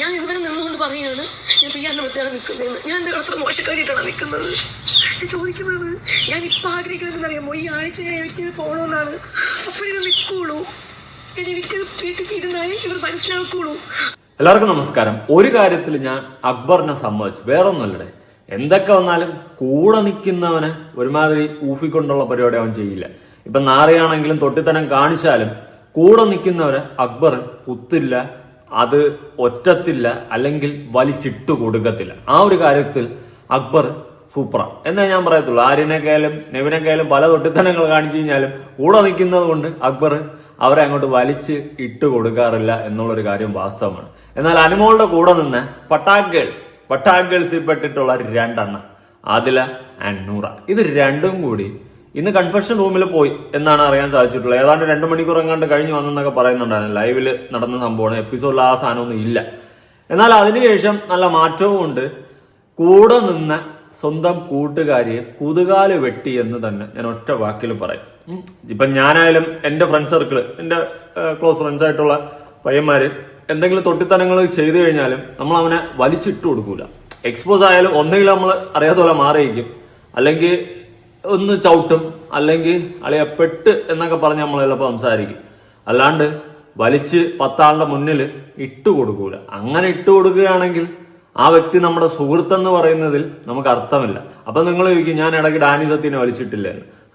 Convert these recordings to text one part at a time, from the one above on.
ഞാൻ ഇതുവരെ നിന്നുകൊണ്ട് പറയുകയാണ് ഞാൻ പ്രിയാന്റെ അടുത്താണ് നിൽക്കുന്നതെന്ന്. ഞാൻ എന്റെ അത്ര മോശക്കാരിയിട്ടാണ് നിൽക്കുന്നത്? ഞാൻ ചോദിക്കുന്നത് ഞാൻ ഇപ്പൊ ആഗ്രഹിക്കുന്നത് അറിയാമോ ഈ ആഴ്ച ഞാൻ എനിക്ക് പോകണമെന്നാണ് അപ്പോഴേ നിൽക്കുള്ളൂ. ഞാൻ വീട്ടിൽ ഇവർ മനസ്സിലാക്കുള്ളൂ. എല്ലാവർക്കും നമസ്കാരം. ഒരു കാര്യത്തിൽ ഞാൻ അക്ബറിനെ സമ്മതിച്ചു. വേറൊന്നല്ലടേ എന്തൊക്കെ വന്നാലും കൂടെ നിൽക്കുന്നവനെ ഒരുമാതിരി ഊഫിക്കൊണ്ടുള്ള പരിപാടി അവൻ ചെയ്യില്ല. ഇപ്പൊ നാറിയാണെങ്കിലും തൊട്ടിത്തനം കാണിച്ചാലും കൂടെ നിൽക്കുന്നവരെ അക്ബർ കുത്തില്ല അത് ഒറ്റത്തില്ല അല്ലെങ്കിൽ വലിച്ചിട്ട് കൊടുക്കത്തില്ല. ആ ഒരു കാര്യത്തിൽ അക്ബർ സൂപ്ര എന്നേ ഞാൻ പറയത്തുള്ളൂ നെവിനെ നെവിനെക്കായാലും പല തൊട്ടിത്തനങ്ങൾ കാണിച്ചു കഴിഞ്ഞാലും കൂടെ നിൽക്കുന്നത് കൊണ്ട് അക്ബർ അവരെ അങ്ങോട്ട് വലിച്ച് ഇട്ട് കൊടുക്കാറില്ല എന്നുള്ളൊരു കാര്യം വാസ്തവമാണ്. എന്നാൽ അനുമോളുടെ കൂടെ നിന്ന് പട്ടാക് ഗേൾസ് പട്ടാക് ഗേൾസിൽ പെട്ടിട്ടുള്ള രണ്ടെണ്ണം ആദില ആൻഡ് നൂറ. ഇത് രണ്ടും കൂടി ഇന്ന് കൺഫെഷൻ റൂമിൽ പോയി എന്നാണ് അറിയാൻ സാധിച്ചിട്ടുള്ളത്. ഏതാണ്ട് രണ്ട് മണിക്കൂർ എങ്ങാണ്ട് കഴിഞ്ഞു വന്നെന്നൊക്കെ പറയുന്നുണ്ടായിരുന്നു. ലൈവിൽ നടന്ന സംഭവമാണ്. എപ്പിസോഡിൽ ആ സാധനമൊന്നും ഇല്ല. എന്നാൽ അതിനുശേഷം നല്ല മാറ്റവും ഉണ്ട്. കൂടെ നിന്ന് സ്വന്തം കൂട്ടുകാരിയെ കുതുകാൽ വെട്ടി എന്ന് തന്നെ ഞാൻ ഒറ്റ വാക്കിൽ പറയും. ഇപ്പൊ ഞാനായാലും എന്റെ ഫ്രണ്ട് സർക്കിൾ എന്റെ ക്ലോസ് ഫ്രണ്ട്സ് ആയിട്ടുള്ള പയ്യന്മാര് എന്തെങ്കിലും തൊട്ടിത്തനങ്ങൾ ചെയ്തു കഴിഞ്ഞാലും നമ്മൾ അവനെ വലിച്ചിട്ട് കൊടുക്കൂല. എക്സ്പോസ് ആയാലും ഒന്നെങ്കിലും നമ്മൾ അറിയാത്ത പോലെ മാറിയിരിക്കും. അല്ലെങ്കിൽ ഒന്ന് ചവിട്ടും അല്ലെങ്കിൽ അളിയ പെട്ട് എന്നൊക്കെ പറഞ്ഞ് നമ്മൾ ചിലപ്പോൾ സംസാരിക്കും. അല്ലാണ്ട് വലിച്ച് പത്താളുടെ മുന്നിൽ ഇട്ട് കൊടുക്കൂല. അങ്ങനെ ഇട്ട് കൊടുക്കുകയാണെങ്കിൽ ആ വ്യക്തി നമ്മുടെ സുഹൃത്തെന്ന് പറയുന്നതിൽ നമുക്ക് അർത്ഥമില്ല. അപ്പൊ നിങ്ങൾ ചോദിക്കും ഞാൻ ഇടയ്ക്ക് ഡാനി സത്യനെ വലിച്ചിട്ടില്ല?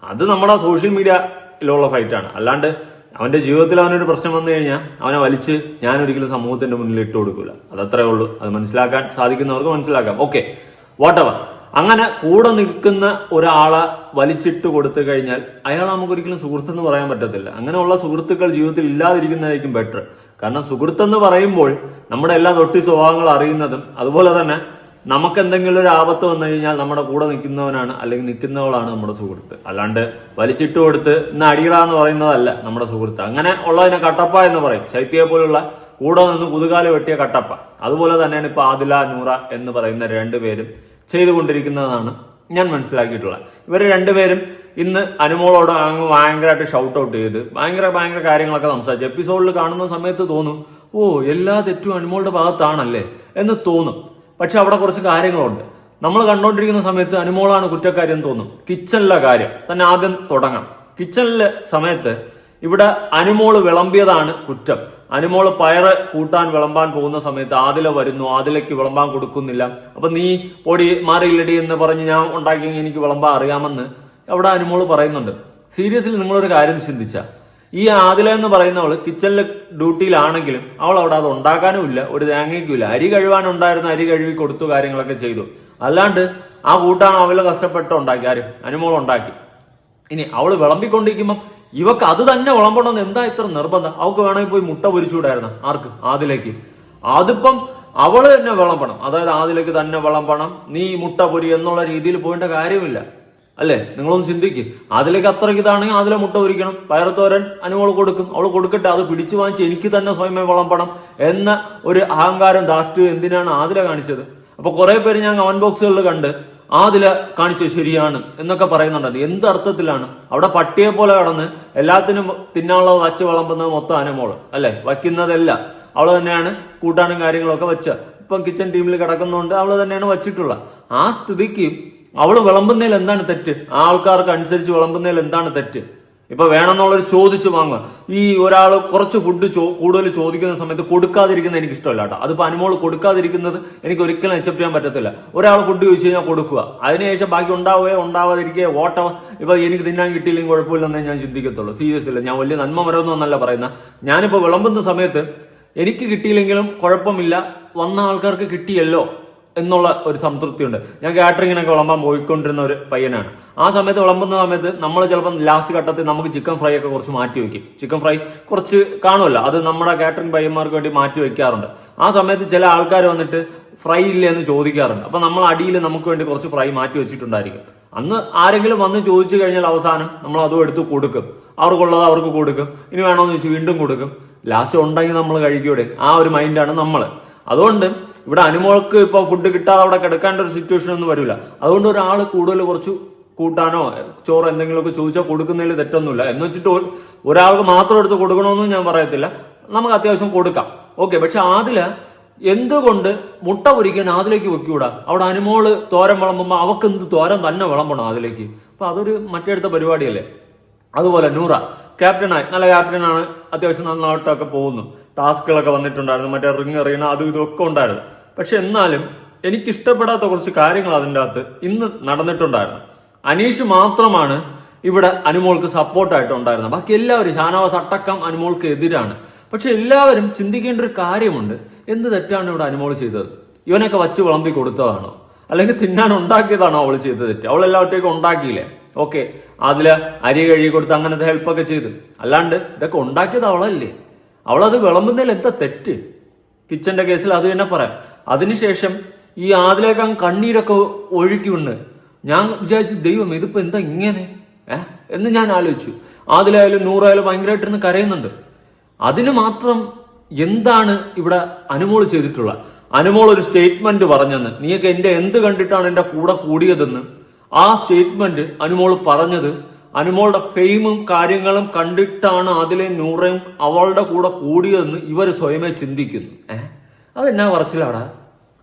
അത് നമ്മുടെ സോഷ്യൽ മീഡിയയിലുള്ള ഫൈറ്റാണ്. അല്ലാണ്ട് അവന്റെ ജീവിതത്തിൽ അവനൊരു പ്രശ്നം വന്നു കഴിഞ്ഞാൽ അവനെ വലിച്ച് ഞാൻ ഒരിക്കലും സമൂഹത്തിന്റെ മുന്നിൽ ഇട്ട് കൊടുക്കൂല. അതത്രേ ഉള്ളൂ. അത് മനസ്സിലാക്കാൻ സാധിക്കുന്നവർക്ക് മനസ്സിലാക്കാം. ഓക്കെ വാട്ടവർ അങ്ങനെ കൂടെ നിൽക്കുന്ന ഒരാളെ വലിച്ചിട്ട് കൊടുത്തു കഴിഞ്ഞാൽ അയാൾ നമുക്കൊരിക്കലും സുഹൃത്ത് എന്ന് പറയാൻ പറ്റത്തില്ല. അങ്ങനെയുള്ള സുഹൃത്തുക്കൾ ജീവിതത്തിൽ ഇല്ലാതിരിക്കുന്നതായിരിക്കും ബെറ്റർ കാരണം സുഹൃത്ത് എന്ന് പറയുമ്പോൾ നമ്മുടെ എല്ലാ തൊട്ടി സ്വഭാവങ്ങൾ അറിയുന്നതും അതുപോലെ തന്നെ നമുക്ക് എന്തെങ്കിലും ഒരു ആപത്ത് വന്നു കഴിഞ്ഞാൽ നമ്മുടെ കൂടെ നിൽക്കുന്നവനാണ് അല്ലെങ്കിൽ നിൽക്കുന്നവളാണ് നമ്മുടെ സുഹൃത്ത്. അല്ലാണ്ട് വലിച്ചിട്ട് കൊടുത്ത് ഇന്ന് അടിയിടാന്ന് പറയുന്നതല്ല നമ്മുടെ സുഹൃത്ത്. അങ്ങനെ ഉള്ളതിനെ കട്ടപ്പ എന്ന് പറയും. ശൈത്യയെ പോലുള്ള കൂടെ നിന്ന് പുതുകാല വെട്ടിയ കട്ടപ്പ. അതുപോലെ തന്നെയാണ് ഇപ്പൊ ആദില നൂറ എന്ന് പറയുന്ന രണ്ടുപേരും ചെയ്തുകൊണ്ടിരിക്കുന്നതാണ് ഞാൻ മനസ്സിലാക്കിയിട്ടുള്ളത്. ഇവർ രണ്ടുപേരും ഇന്ന് അനുമോളോട് അങ്ങ് ഭയങ്കരമായിട്ട് ഷൗട്ട് ഔട്ട് ചെയ്ത് ഭയങ്കര ഭയങ്കര കാര്യങ്ങളൊക്കെ സംസാരിച്ചു എപ്പിസോഡിൽ കാണുന്ന സമയത്ത് തോന്നും ഓ എല്ലാ തെറ്റും അനുമോളുടെ ഭാഗത്താണല്ലേ? എന്ന് തോന്നും. പക്ഷെ അവിടെ കുറച്ച് കാര്യങ്ങളുണ്ട്. നമ്മൾ കണ്ടുകൊണ്ടിരിക്കുന്ന സമയത്ത് അനുമോളാണ് കുറ്റക്കാരി എന്ന് തോന്നും. കിച്ചണിലെ കാര്യം. തന്നെ ആദ്യം തുടങ്ങാം. കിച്ചണിലെ സമയത്ത് ഇവിടെ അനുമോൾ വിളമ്പിയതാണ് കുറ്റം. അനുമോൾ പയറ് കൂട്ടാൻ വിളമ്പാൻ പോകുന്ന സമയത്ത് ആദില വരുന്നു ആദിലയ്ക്ക് വിളമ്പാൻ കൊടുക്കുന്നില്ല. അപ്പൊ നീ പൊടി മാറിയില്ലടി എന്ന് പറഞ്ഞ് ഞാൻ ഉണ്ടാക്കി എനിക്ക് വിളമ്പാൻ അറിയാമെന്ന് അവിടെ അനുമോൾ പറയുന്നുണ്ട്. സീരിയസ്ലി നിങ്ങളൊരു കാര്യം ചിന്തിച്ച. ഈ ആദില എന്ന് പറയുന്നവൾ കിച്ചണിലെ ഡ്യൂട്ടിയിലാണെങ്കിലും അവൾ അവിടെ അത് ഉണ്ടാക്കാനും ഇല്ല ഒരു തേങ്ങയ്ക്കും അരി കഴുകാനുണ്ടായിരുന്ന അരി കഴുകി കൊടുത്തു കാര്യങ്ങളൊക്കെ ചെയ്തു. അല്ലാണ്ട് ആ കൂട്ടാണ് അവൾ കഷ്ടപ്പെട്ട് ഉണ്ടാക്കി ആരും? അനുമോൾ ഉണ്ടാക്കി. ഇനി അവൾ വിളമ്പിക്കൊണ്ടിരിക്കുമ്പം ഇവക്ക് അത് തന്നെ വിളമ്പണമെന്ന് എന്താ ഇത്ര നിർബന്ധം? അവക്ക് വേണമെങ്കിൽ പോയി മുട്ട പൊരിച്ചുകൂടായിരുന്നു. ആർക്ക്? ആദിലേക്ക്. അതിപ്പം അവൾ തന്നെ വിളമ്പണം. അതായത് ആദിലേക്ക് തന്നെ വിളമ്പണം. നീ മുട്ട പൊരി എന്നുള്ള രീതിയിൽ പോയിട്ട് കാര്യമില്ല. അല്ലേ? നിങ്ങളൊന്ന് ചിന്തിക്ക്. അതിലേക്ക് അത്രയ്ക്ക് ഇതാണെങ്കിൽ അതിലെ മുട്ട പൊരിക്കണം. പയറത്തോരൻ അനുമോൾ കൊടുക്കും. അവൾ കൊടുക്കട്ടെ. അത് പിടിച്ചു വാങ്ങിച്ച് എനിക്ക് തന്നെ സ്വയമേ വിളമ്പണം എന്ന ഒരു അഹങ്കാരം ദാഷ്ട്യം എന്തിനാണ് ആദില കാണിച്ചത്? അപ്പൊ കുറെ പേര് ഞാൻ കമന്റ് ബോക്സുകളിൽ കണ്ട് ആദില കാണിച്ചു ശരിയാണ് എന്നൊക്കെ പറയുന്നുണ്ട്. എന്ത് അർത്ഥത്തിലാണ്? അവിടെ പട്ടിയെ പോലെ കടന്ന് എല്ലാത്തിനും തിന്നാനുള്ളത് വച്ച് വിളമ്പുന്നത് മൊത്തം അനമോൾ അല്ലെ? വയ്ക്കുന്നതല്ല. അവൾ തന്നെയാണ് കൂട്ടാനും കാര്യങ്ങളൊക്കെ വെച്ച. ഇപ്പം കിച്ചൺ ടീമിൽ കിടക്കുന്നതുകൊണ്ട് അവൾ തന്നെയാണ് വച്ചിട്ടുള്ള ആ സ്ഥിതിക്ക് അവൾ വിളമ്പുന്നതിൽ എന്താണ് തെറ്റ്? ആ ആൾക്കാർക്ക് അനുസരിച്ച് വിളമ്പുന്നതിൽ എന്താണ് തെറ്റ്? ഇപ്പൊ വേണമെന്നുള്ളൊരു ചോദിച്ചു വാങ്ങുക. ഈ ഒരാൾ കുറച്ച് ഫുഡ് ചോ കൂടുതൽ ചോദിക്കുന്ന സമയത്ത് കൊടുക്കാതിരിക്കുന്നത് എനിക്ക് ഇഷ്ടമല്ല കേട്ടോ. അതിപ്പോ അനുമോൾ കൊടുക്കാതിരിക്കുന്നത് എനിക്ക് ഒരിക്കലും അക്സെപ്റ്റ് ചെയ്യാൻ പറ്റത്തില്ല. ഒരാൾ ഫുഡ് ചോദിച്ചു കഴിഞ്ഞാൽ കൊടുക്കുക. അതിനുശേഷം ബാക്കി ഉണ്ടാവുകയോ ഉണ്ടാവാതിരിക്കുകയോ ഓട്ടം ഇപ്പൊ എനിക്ക് തിന്നാൻ കിട്ടിയില്ലെങ്കിൽ കുഴപ്പമില്ലെന്നേ ഞാൻ ചിന്തിക്കത്തുള്ളൂ. സീരിയസ് ഇല്ല ഞാൻ വലിയ നന്മ വരുന്നല്ല പറയുന്ന. ഞാനിപ്പോ വിളമ്പുന്ന സമയത്ത് എനിക്ക് കിട്ടിയില്ലെങ്കിലും കുഴപ്പമില്ല. വന്ന ആൾക്കാർക്ക് കിട്ടിയല്ലോ. എന്നുള്ള ഒരു സംതൃപ്തിയുണ്ട്. ഞാൻ കാറ്ററിങ്ങിനൊക്കെ വിളമ്പാൻ പോയിക്കൊണ്ടിരുന്ന ഒരു പയ്യനാണ്. ആ സമയത്ത് വിളമ്പുന്ന സമയത്ത് നമ്മൾ ചിലപ്പോൾ ലാസ്റ്റ് ഘട്ടത്തിൽ നമുക്ക് ചിക്കൻ ഫ്രൈ ഒക്കെ കുറച്ച് മാറ്റി വെക്കും. ചിക്കൻ ഫ്രൈ കുറച്ച് കാണുമല്ലോ? അത് നമ്മുടെ കാറ്ററിംഗ് പയ്യന്മാർക്ക് വേണ്ടി മാറ്റി വെക്കാറുണ്ട്. ആ സമയത്ത് ചില ആൾക്കാർ വന്നിട്ട് ഫ്രൈ ഇല്ല എന്ന് ചോദിക്കാറുണ്ട്. അപ്പൊ നമ്മൾ അടിയിൽ നമുക്ക് വേണ്ടി കുറച്ച് ഫ്രൈ മാറ്റി വെച്ചിട്ടുണ്ടായിരിക്കും. അന്ന് ആരെങ്കിലും വന്ന് ചോദിച്ചു കഴിഞ്ഞാൽ അവസാനം നമ്മൾ അതും എടുത്ത് കൊടുക്കും. അവർക്കുള്ളത് അവർക്ക് കൊടുക്കും. ഇനി വേണമെന്ന് ചോദിച്ചു വീണ്ടും കൊടുക്കും. ലാസ്റ്റ് ഉണ്ടെങ്കിൽ നമ്മൾ കഴിക്കൂടെ? ആ ഒരു മൈൻഡാണ് നമ്മൾ അതുകൊണ്ട് ഇവിടെ അനുമോൾക്ക് ഇപ്പൊ ഫുഡ് കിട്ടാതെ അവിടെ കിടക്കേണ്ട ഒരു സിറ്റുവേഷൻ ഒന്നും വരില്ല. അതുകൊണ്ട് ഒരാൾ കൂടുതൽ കുറച്ച് കൂട്ടാനോ ചോറ് എന്തെങ്കിലുമൊക്കെ ചോദിച്ചാൽ കൊടുക്കുന്നതിൽ തെറ്റൊന്നുമില്ല. എന്ന് വെച്ചിട്ട് ഒരു- ഒരാൾക്ക് മാത്രം എടുത്ത് കൊടുക്കണമെന്നും ഞാൻ പറയത്തില്ല. നമുക്ക് അത്യാവശ്യം കൊടുക്കാം. ഓക്കെ പക്ഷെ അതിൽ എന്തുകൊണ്ട് മുട്ട പൊരിക്കാൻ അതിലേക്ക് വെക്കൂടാ? അവിടെ അനുമോൾ തോരൻ വിളമ്പുമ്പോൾ അവക്ക് എന്ത് തോരൻ തന്നെ വിളമ്പണം അതിലേക്ക്? അപ്പൊ അതൊരു മറ്റെടുത്ത പരിപാടിയല്ലേ? അതുപോലെ നൂറ ക്യാപ്റ്റനായി നല്ല ക്യാപ്റ്റനാണ് അത്യാവശ്യം നന്നായിട്ടൊക്കെ പോകുന്നു. ടാസ്കുകളൊക്കെ വന്നിട്ടുണ്ടായിരുന്നു. മറ്റേ റിങ് എറിയണ അതും ഇതൊക്കെ ഉണ്ടായിരുന്നു. പക്ഷെ എന്നാലും എനിക്ക് ഇഷ്ടപ്പെടാത്ത കുറച്ച് കാര്യങ്ങൾ അതിന്റെ അകത്ത് ഇന്ന് നടന്നിട്ടുണ്ടായിരുന്നു. അനീഷ് മാത്രമാണ് ഇവിടെ അനുമോൾക്ക് സപ്പോർട്ടായിട്ട് ഉണ്ടായിരുന്നത്. ബാക്കി എല്ലാവരും ഷാനവാസ് അട്ടക്കം അനുമോൾക്ക് എതിരാണ്. പക്ഷെ എല്ലാവരും ചിന്തിക്കേണ്ട ഒരു കാര്യമുണ്ട്. എന്ത് തെറ്റാണ് ഇവിടെ അനുമോൾ ചെയ്തത്? ഇവനൊക്കെ വച്ച് വിളമ്പി കൊടുത്തതാണോ? അല്ലെങ്കിൽ തിന്നാൻ ഉണ്ടാക്കിയതാണോ അവൾ ചെയ്ത തെറ്റ്? അവൾ എല്ലാവറ്റേക്കും ഉണ്ടാക്കിയില്ലേ? ഓക്കെ. അതിൽ അരി കഴുകി കൊടുത്ത് അങ്ങനത്തെ ഹെൽപ്പൊക്കെ ചെയ്ത്. അല്ലാണ്ട് ഇതൊക്കെ ഉണ്ടാക്കിയത് അവളല്ലേ? അവളത് വിളമ്പുന്നതിൽ എന്താ തെറ്റ്? കിച്ചന്റെ കേസിൽ അത് തന്നെ പറയാം. അതിനുശേഷം ഈ ആദിലേക്കാൻ കണ്ണീരൊക്കെ ഒഴുക്കി ഉണ്ട് ഞാൻ വിചാരിച്ചു ദൈവം ഇതിപ്പോ എന്താ ഇങ്ങനെ? ഏഹ് എന്ന് ഞാൻ ആലോചിച്ചു. ആദിലായാലും നൂറായാലും ഭയങ്കരമായിട്ടിരുന്ന് കരയുന്നുണ്ട്. അതിന് മാത്രം എന്താണ് ഇവിടെ അനുമോൾ ചെയ്തിട്ടുള്ള അനുമോൾ ഒരു സ്റ്റേറ്റ്മെന്റ് പറഞ്ഞെന്ന്. നീയൊക്കെ എന്റെ എന്ത് കണ്ടിട്ടാണ് എന്റെ കൂടെ കൂടിയതെന്ന്? ആ സ്റ്റേറ്റ്മെന്റ് അനുമോൾ പറഞ്ഞത് അനുമോളുടെ ഫെയിമും കാര്യങ്ങളും കണ്ടിട്ടാണ് അതിലെ നൂറയും അവളുടെ കൂടെ കൂടിയതെന്ന് ഇവർ സ്വയമേ ചിന്തിക്കുന്നു. ഏഹ് അതെന്നാ പറച്ചിലാടാ?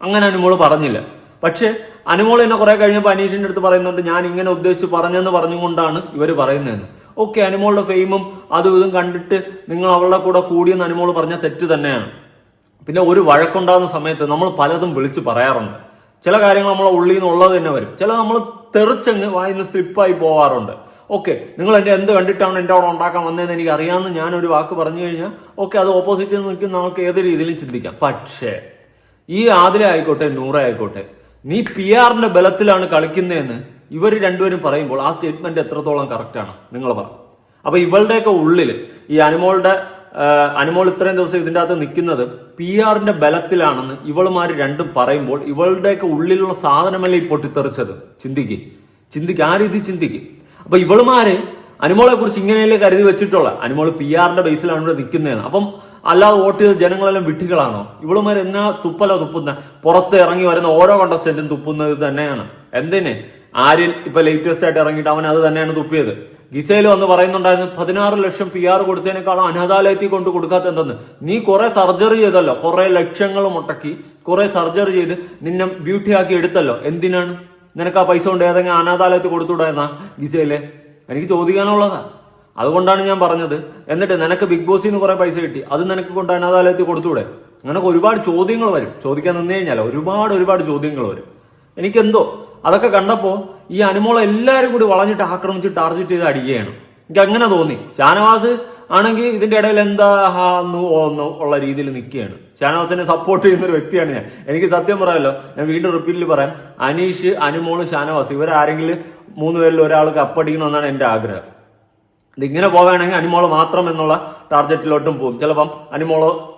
അങ്ങനെ അനുമോൾ പറഞ്ഞില്ല. പക്ഷേ അനുമോൾ എന്നെ കുറെ കഴിഞ്ഞപ്പോൾ അനീഷിന്റെ അടുത്ത് പറയുന്നുണ്ട് ഞാൻ ഇങ്ങനെ ഉദ്ദേശിച്ച് പറഞ്ഞെന്ന് പറഞ്ഞുകൊണ്ടാണ് ഇവർ പറയുന്നതെന്ന്. ഓക്കെ അനുമോളുടെ ഫെയിമും അതും ഇതും കണ്ടിട്ട് നിങ്ങൾ അവളുടെ കൂടെ കൂടിയെന്ന് അനുമോൾ പറഞ്ഞ തെറ്റ് തന്നെയാണ്. പിന്നെ ഒരു വഴക്കുണ്ടാകുന്ന സമയത്ത് നമ്മൾ പലതും വിളിച്ച് പറയാറുണ്ട്. ചില കാര്യങ്ങൾ നമ്മളെ ഉള്ളിൽ നിന്നുള്ളത് തന്നെ വരും. ചില നമ്മൾ തെറിച്ചങ്ങ് വായിന്ന് സ്ലിപ്പായി പോവാറുണ്ട്. ഓക്കെ നിങ്ങൾ എന്റെ എന്ത് കണ്ടിട്ടാണ് എന്റെ അവിടെ ഉണ്ടാക്കാൻ വന്നതെന്ന് എനിക്ക് അറിയാമെന്ന് ഒരു വാക്ക് പറഞ്ഞു കഴിഞ്ഞാൽ ഓക്കെ അത് ഓപ്പോസിറ്റ് നിൽക്കുന്ന നമുക്ക് ഏത് രീതിയിലും ചിന്തിക്കാം. പക്ഷേ ഈ ആതിര ആയിക്കോട്ടെ നൂറ ആയിക്കോട്ടെ നീ പി ആറിന്റെ ബലത്തിലാണ് കളിക്കുന്നതെന്ന് ഇവർ രണ്ടുപേരും പറയുമ്പോൾ ആ സ്റ്റേറ്റ്മെന്റ് എത്രത്തോളം കറക്റ്റ് ആണ്? നിങ്ങൾ പറ. അപ്പൊ ഇവളുടെയൊക്കെ ഉള്ളിൽ ഈ അനുമോളുടെ അനുമോൾ ഇത്രയും ദിവസം ഇതിന്റെ അകത്ത് നിൽക്കുന്നത് പി ആറിന്റെ ബലത്തിലാണെന്ന് ഇവളുമാർ രണ്ടും പറയുമ്പോൾ ഇവളുടെയൊക്കെ ഉള്ളിലുള്ള സാധനമല്ലേ ഈ പൊട്ടിത്തെറിച്ചത്? ചിന്തിക്ക്. ചിന്തിക്ക്. ആ രീതി ചിന്തിക്ക്. അപ്പൊ ഇവളുമാര് അനുമോളെ കുറിച്ച് ഇങ്ങനെയല്ലേ കരുതി വെച്ചിട്ടുള്ള അനുമോൾ പി ആറിന്റെ ബേസിലാണ് ഇവിടെ നിൽക്കുന്നതെന്ന്. അപ്പം അല്ലാതെ വോട്ട് ചെയ്ത ജനങ്ങളെല്ലാം വിട്ടികളാണോ ഇവളുമാർ എന്നാ തുപ്പല തുപ്പുന്ന? പുറത്ത് ഇറങ്ങി വരുന്ന ഓരോ കണ്ടസ്റ്റന്റും തുപ്പുന്നത് തന്നെയാണ്. എന്തിന്? ആര്യൻ ഇപ്പൊ ലേറ്റസ്റ്റ് ആയിട്ട് ഇറങ്ങിയിട്ട് അവൻ അത് തന്നെയാണ് തുപ്പിയത്. ഗിസയിൽ വന്ന് പറയുന്നുണ്ടായിരുന്നു പതിനാറ് ലക്ഷം പി ആർ കൊടുത്തതിനേക്കാളും അനാഥാലയത്തിൽ കൊണ്ട് കൊടുക്കാത്ത എന്തെന്ന്? നീ കുറെ സർജറി ചെയ്തല്ലോ കുറെ ലക്ഷങ്ങൾ മുട്ടക്കി കുറെ സർജറി ചെയ്ത് നിന്നെ ബ്യൂട്ടി ആക്കി എടുത്തല്ലോ. എന്തിനാണ്? നിനക്ക് ആ പൈസ കൊണ്ട് ഏതെങ്കിലും അനാഥാലയത്തിൽ എന്നാ ഗിസയിലെ എനിക്ക് ചോദിക്കാനുള്ളതാ. അതുകൊണ്ടാണ് ഞാൻ പറഞ്ഞത്. എന്നിട്ട് നിനക്ക് ബിഗ് ബോസിൽ നിന്ന് കുറെ പൈസ കിട്ടി. അത് നിനക്ക് കൊണ്ട് അനാഥാലയത്തിൽ കൊടുത്തുവിടെ. അങ്ങനെ ഒരുപാട് ചോദ്യങ്ങൾ വരും. ചോദിക്കാൻ നിന്ന് കഴിഞ്ഞാൽ ഒരുപാട് ഒരുപാട് ചോദ്യങ്ങൾ വരും. എനിക്കെന്തോ? അതൊക്കെ കണ്ടപ്പോ ഈ അനുമോളെ എല്ലാവരും കൂടി വളഞ്ഞിട്ട് ആക്രമിച്ച് ടാർജറ്റ് ചെയ്ത് അടിക്കുകയാണ്. എനിക്ക് അങ്ങനെ തോന്നി. ഷാനവാസ് ആണെങ്കിൽ ഇതിന്റെ ഇടയിൽ എന്താ ഓന്ന് ഉള്ള രീതിയിൽ നിൽക്കുകയാണ്. ഷാനവാസിനെ സപ്പോർട്ട് ചെയ്യുന്ന ഒരു വ്യക്തിയാണ് ഞാൻ. എനിക്ക് സത്യം പറയാമല്ലോ ഞാൻ വീണ്ടും റിപ്പീറ്റിൽ പറയാം. അനീഷ് അനുമോൾ ഷാനവാസ് ഇവരാരെങ്കിലും മൂന്ന് പേരിൽ ഒരാൾ കപ്പടിക്കണമെന്നാണ് എന്റെ ആഗ്രഹം. ഇതിങ്ങനെ പോവുകയാണെങ്കിൽ അനുമോൾ മാത്രം എന്നുള്ള ടാർഗറ്റിലോട്ടും പോകും. ചിലപ്പം അനുമോളോ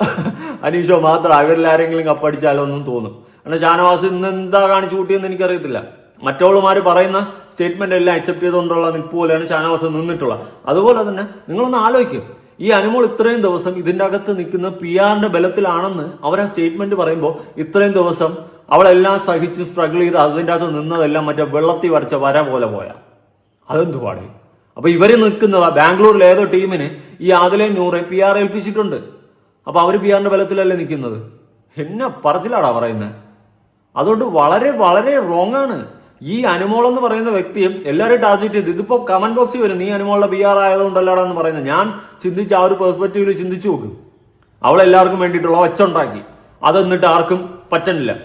അനീഷോ മാത്രം അവരിൽ ആരെങ്കിലും കപ്പടിച്ചാലോ എന്നും തോന്നും. കാരണം ഷാനവാസ് ഇന്ന് എന്താ കാണിച്ചു കൂട്ടിയെന്ന് എനിക്കറിയത്തില്ല. മറ്റവളുമാര് പറയുന്ന സ്റ്റേറ്റ്മെന്റ് എല്ലാം അക്സെപ്റ്റ് ചെയ്തുകൊണ്ടുള്ള നിൽപ്പ് പോലെയാണ് ഷാനവാസ് നിന്നിട്ടുള്ളത്. അതുപോലെ തന്നെ നിങ്ങളൊന്ന് ആലോചിക്കും. ഈ അനുമോൾ ഇത്രയും ദിവസം ഇതിന്റെ അകത്ത് നിൽക്കുന്ന പി ആറിന്റെ ബലത്തിലാണെന്ന് അവർ ആ സ്റ്റേറ്റ്മെന്റ് പറയുമ്പോൾ ഇത്രയും ദിവസം അവളെല്ലാം സഹിച്ച് സ്ട്രഗിൾ ചെയ്ത് അതിന്റെ അകത്ത് നിന്നതെല്ലാം മറ്റേ വെള്ളത്തിൽ വരച്ച വര പോലെ പോയാ. അതെന്തുവാടേ അപ്പൊ ഇവർ നിൽക്കുന്നതാ ബാംഗ്ലൂരിൽ ഏതോ ടീമിന് ഈ ആദിലെ നൂറെ പി ആർ ഏൽപ്പിച്ചിട്ടുണ്ട്. അപ്പൊ അവർ പി ആറിന്റെ ബലത്തിലല്ലേ നിൽക്കുന്നത്? എന്നെ പറച്ചിലാടാ പറയുന്നത് അതുകൊണ്ട് വളരെ വളരെ റോങ് ആണ്. ഈ അനുമോൾ എന്ന് പറയുന്ന വ്യക്തിയും എല്ലാവരും ടാർജറ്റ് ചെയ്ത് ഇതിപ്പോ കമന്റ് ബോക്സിൽ വരും. നീ അനുമോളുടെ പി ആർ ആയതുകൊണ്ടല്ലാടാ എന്ന് പറയുന്നത്. ഞാൻ ചിന്തിച്ച ആ ഒരു പെർസ്പെക്റ്റീവിൽ ചിന്തിച്ചു നോക്കും. അവൾ എല്ലാവർക്കും വേണ്ടിയിട്ടുള്ള ഒച്ചുണ്ടാക്കി അതെന്നിട്ട് ആർക്കും പറ്റണില്ല.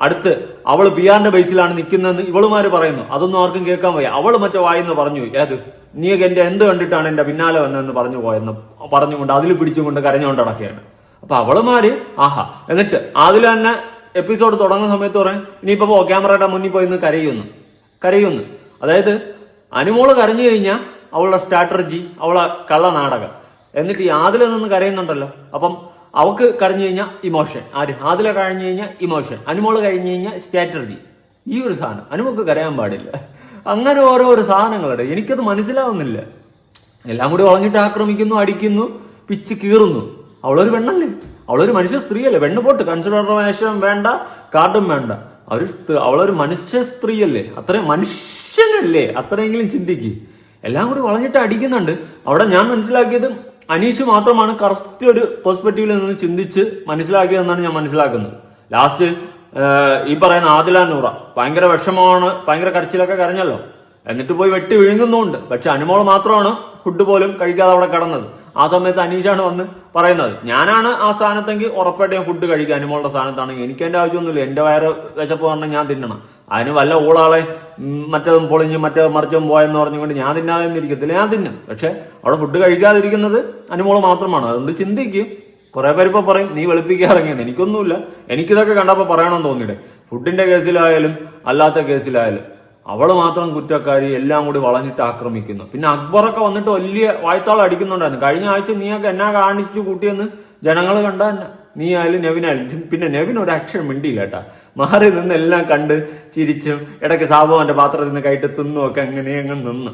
അടുത്ത് അവൾ ബിയാറിന്റെ ബേസിലാണ് നിൽക്കുന്നതെന്ന് ഇവളുമാര് പറയുന്നു. അതൊന്നും ആർക്കും കേൾക്കാൻ വയ്യ. അവൾ മറ്റേ വായെന്ന് പറഞ്ഞു. ഏത്? നീ എന്റെ എന്ത് കണ്ടിട്ടാണ് എന്റെ പിന്നാലെ വന്നതെന്ന് പറഞ്ഞു പോയെന്ന് പറഞ്ഞുകൊണ്ട് അതിൽ പിടിച്ചുകൊണ്ട് കരഞ്ഞുകൊണ്ട് നടക്കുകയാണ്. അപ്പൊ അവളുമാര് ആഹാ. എന്നിട്ട് അതിൽ തന്നെ എപ്പിസോഡ് തുടങ്ങുന്ന സമയത്ത് പറയും ഇനിയിപ്പോ പോ ക്യാമറയുടെ മുന്നിൽ പോയി കരയുന്നു. കരയുന്നു. അതായത് അനുമോൾ കരഞ്ഞു കഴിഞ്ഞാൽ അവളുടെ സ്ട്രാറ്റജി അവളെ കള്ള നാടകം. എന്നിട്ട് ഈ ആദില നിന്ന് കരയുന്നുണ്ടല്ലോ. അപ്പം അവക്ക് കരഞ്ഞു കഴിഞ്ഞാൽ ഇമോഷൻ ആര്? ആദില കഴിഞ്ഞു കഴിഞ്ഞാൽ ഇമോഷൻ അനുമോൾ കഴിഞ്ഞു കഴിഞ്ഞാൽ സ്ട്രാറ്റജി ഈ ഒരു സാധനം. അനുമോക്ക് കരയാൻ പാടില്ല. അങ്ങനെ ഓരോ ഒരു സാധനങ്ങളുണ്ട്. എനിക്കത് മനസ്സിലാവുന്നില്ല. എല്ലാം കൂടി വളഞ്ഞിട്ട് ആക്രമിക്കുന്നു അടിക്കുന്നു പിച്ച് കീറുന്നു. അവളൊരു പെണ്ണല്ലേ? അവളൊരു മനുഷ്യ സ്ത്രീയല്ലേ? വെണ്ണു പോട്ട് കൺസിഡറേഷൻ വേണ്ട കാർഡും വേണ്ട. അവർ അവളൊരു മനുഷ്യ സ്ത്രീയല്ലേ? അത്രയും മനുഷ്യനല്ലേ? അത്രയെങ്കിലും ചിന്തിക്ക്. എല്ലാം കൂടി വളഞ്ഞിട്ട് അടിക്കുന്നുണ്ട്. അവിടെ ഞാൻ മനസ്സിലാക്കിയത് അനീഷ് മാത്രമാണ് കറക്റ്റ് ഒരു പെർസ്പെക്റ്റീവിൽ നിന്ന് ചിന്തിച്ച് മനസ്സിലാക്കിയതെന്നാണ് ഞാൻ മനസ്സിലാക്കുന്നത്. ലാസ്റ്റ് ഈ പറയുന്ന ആദില നൂറ. ഭയങ്കര വിഷമമാണ് ഭയങ്കര കരച്ചിലൊക്കെ കരഞ്ഞല്ലോ. എന്നിട്ട് പോയി വെട്ടി വിഴുങ്ങുന്നുണ്ട്. പക്ഷെ അനുമോൾ മാത്രമാണ് ഫുഡ് പോലും കഴിക്കാതെ അവിടെ കിടന്നത്. ആ സമയത്ത് അനീഷാണ് വന്ന് പറയുന്നത് ഞാനാണ് ആ സ്ഥാനത്തെങ്കിൽ ഉറപ്പായിട്ട് ഞാൻ ഫുഡ് കഴിക്കുക അനുമോളുടെ സ്ഥാനത്താണെങ്കിൽ എനിക്ക് എന്റെ ആവശ്യമൊന്നുമില്ല എന്റെ വയറ് വിശപ്പ് പറഞ്ഞാൽ ഞാൻ തിന്നണം. അതിന് വല്ല ഊളാളെ മറ്റതും പൊളിഞ്ഞ് മറ്റേ മറിച്ചും പോയെന്ന് പറഞ്ഞുകൊണ്ട് ഞാൻ തിന്നാതെന്നിരിക്കത്തില്ല ഞാൻ തിന്നും. പക്ഷെ അവിടെ ഫുഡ് കഴിക്കാതിരിക്കുന്നത് അനുമോൾ മാത്രമാണ്. അതുകൊണ്ട് ചിന്തിക്കും. കുറെ പേര് ഇപ്പൊ പറയും നീ വെളുപ്പിക്കാറങ്ങിയെന്ന് എനിക്കൊന്നുമില്ല. എനിക്കിതൊക്കെ കണ്ടപ്പോൾ പറയണമെന്ന് തോന്നിയിട്ടേ ഫുഡിന്റെ കേസിലായാലും അല്ലാത്ത കേസിലായാലും. അവൾ മാത്രം കുറ്റക്കാരി എല്ലാം കൂടി വളഞ്ഞിട്ട് ആക്രമിക്കുന്നു. പിന്നെ അക്ബറൊക്കെ വന്നിട്ട് വലിയ വായ്ത്താളം അടിക്കുന്നുണ്ടായിരുന്നു. കഴിഞ്ഞ ആഴ്ച നീയൊക്കെ എന്നാ കാണിച്ചു കൂട്ടിയെന്ന് ജനങ്ങൾ കണ്ട നീ ആയാലും നെവിനായാലും പിന്നെ നെവിൻ ഒരു അക്ഷരം മിണ്ടിയില്ല കേട്ടാ. മാറി നിന്ന് എല്ലാം കണ്ട് ചിരിച്ചും ഇടയ്ക്ക് സാബുവാന്റെ പാത്രത്തിൽ നിന്ന് കയറ്റി തിന്നും ഒക്കെ അങ്ങനെ അങ്ങ് നിന്ന്.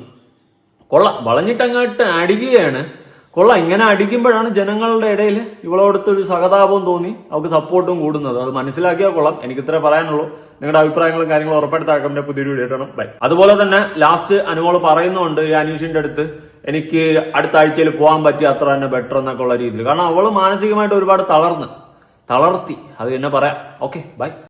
കൊള്ളാം. വളഞ്ഞിട്ട് അങ്ങോട്ട് അടിക്കുകയാണ്. കൊള്ളാം ഇങ്ങനെ അടിക്കുമ്പോഴാണ് ജനങ്ങളുടെ ഇടയിൽ ഇവളോടത്തൊരു സഹതാപവും തോന്നി അവർക്ക് സപ്പോർട്ടും കൂടുന്നത്. അത് മനസ്സിലാക്കിയാൽ കൊള്ളാം എനിക്ക് ഇത്രേ പറയാനുള്ളൂ. നിങ്ങളുടെ അഭിപ്രായങ്ങളും കാര്യങ്ങളും ഉറപ്പെടുത്താക്കുന്ന പുതിയൊരു വീഡിയോ ഇടണം ബൈ അതുപോലെ തന്നെ ലാസ്റ്റ് അനുമോൾ പറയുന്നുണ്ട് ഈ അനീഷിന്റെ അടുത്ത് എനിക്ക് അടുത്ത ആഴ്ചയിൽ പോകാൻ പറ്റിയ അത്ര തന്നെ ബെറ്റർ എന്നൊക്കെ ഉള്ള രീതിയിൽ. കാരണം അവൾ മാനസികമായിട്ട് ഒരുപാട് തളർന്ന് തളർത്തി അത് തന്നെ പറയാം. Okay bye